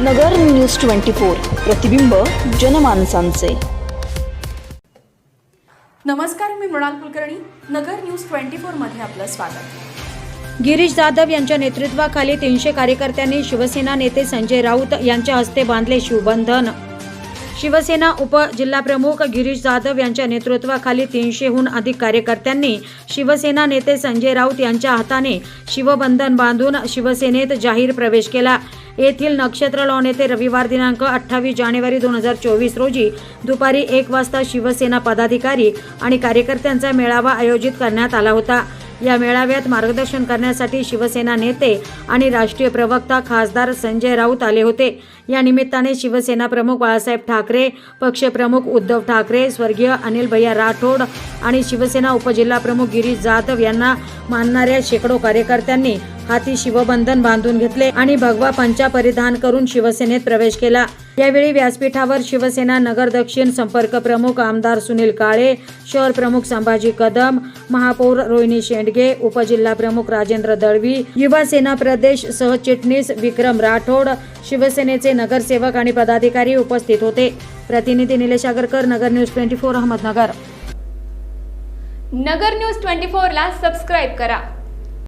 नगर news twenty four प्रतिबिंब जनमानसांचे. नमस्कार मी मृणाल कुलकर्णी. नगर न्यूज ट्वेंटी फोरमध्ये आपलं स्वागत. गिरीश जाधव यांच्या नेतृत्वाखाली तीनशे कार्यकर्त्यांनी शिवसेना नेते संजय राऊत यांच्या हस्ते बांधले शिवबंधन. शिवसेना उपजिल्हाप्रमुख गिरीश जाधव यांच्या नेतृत्वाखाली तीनशेहून अधिक कार्यकर्त्यांनी शिवसेना नेते संजय राऊत यांच्या हाताने शिवबंधन बांधून शिवसेनेत जाहीर प्रवेश केला. येथील नक्षत्र लॉन येथे रविवार दिनांक अठ्ठावीस जानेवारी दोन हजार चोवीस रोजी दुपारी एक वाजता शिवसेना पदाधिकारी आणि कार्यकर्त्यांचा मेळावा आयोजित करण्यात आला होता. या मेळाव्यात मार्गदर्शन करण्यासाठी शिवसेना नेते आणि राष्ट्रीय प्रवक्ता खासदार संजय राऊत आले होते. या निमित्ताने शिवसेना प्रमुख बाळासाहेब ठाकरे पक्षप्रमुख उद्धव ठाकरे स्वर्गीय अनिल भैया राठोड आणि शिवसेना उपजिल्हाप्रमुख गिरीश जाधव यांना मानणाऱ्या शेकडो कार्यकर्त्यांनी हाती शिवबंधन बांधून घेतले आणि भगवा पंचा परिधान करून शिवसेनेत प्रवेश केला. यावेळी व्यासपीठावर शिवसेना नगर दक्षिण संपर्क प्रमुख आमदार सुनील काळे शहर प्रमुख संभाजी कदम महापौर रोहिणी शेंडगे उपजिल्हा प्रमुख राजेंद्र दळवी युवा सेना प्रदेश सहचिटणीस विक्रम राठोड शिवसेनेचे नगरसेवक आणि पदाधिकारी उपस्थित होते. प्रतिनिधी Nilesh Agarkar Nagar news twenty four Ahmednagar. Nagar news twenty फोरला सबस्क्राईब करा.